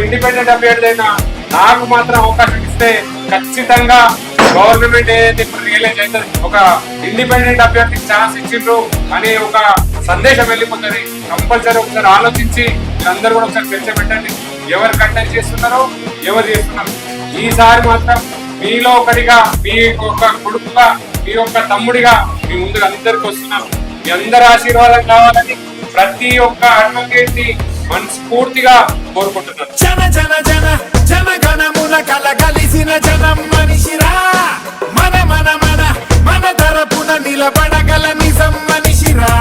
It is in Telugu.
ఇండిపెండెంట్ అభ్యర్థి అయినా నాకు మాత్రం అవకాశం ఇస్తే ఖచ్చితంగా గవర్నమెంట్ ఏదైతే ఇప్పుడు రియలైజ్ అవుతుంది ఒక ఇండిపెండెంట్ అభ్యర్థికి ఛాన్స్ ఇచ్చిండ్రు అనే ఒక సందేశం వెళ్ళిపోతుంది. కంపల్సరీ ఒకసారి ఆలోచించి మీరందరూ కూడా ఒకసారి చర్చ పెట్టండి. ఎవరు కంటెంట్ చేస్తున్నారో ఎవరు చేస్తున్నారు? ఈసారి మాత్రం మీలో ఒకటిగా మీ యొక్క కొడుకుగా మీ యొక్క తమ్ముడిగా మీ ముందు అందరికి వస్తున్నారు మీ అందరి ఆశీర్వాదం కావాలని ప్రతి ఒక్క అడ్వకేట్ని మనస్ఫూర్తిగా కోరుకుంటున్నాను. జన జన జన జన గణమున కలగలిసిన జనం మనిషిరా. మన మన మన మన తరపున నిలబడగల నిజం మనిషిరా.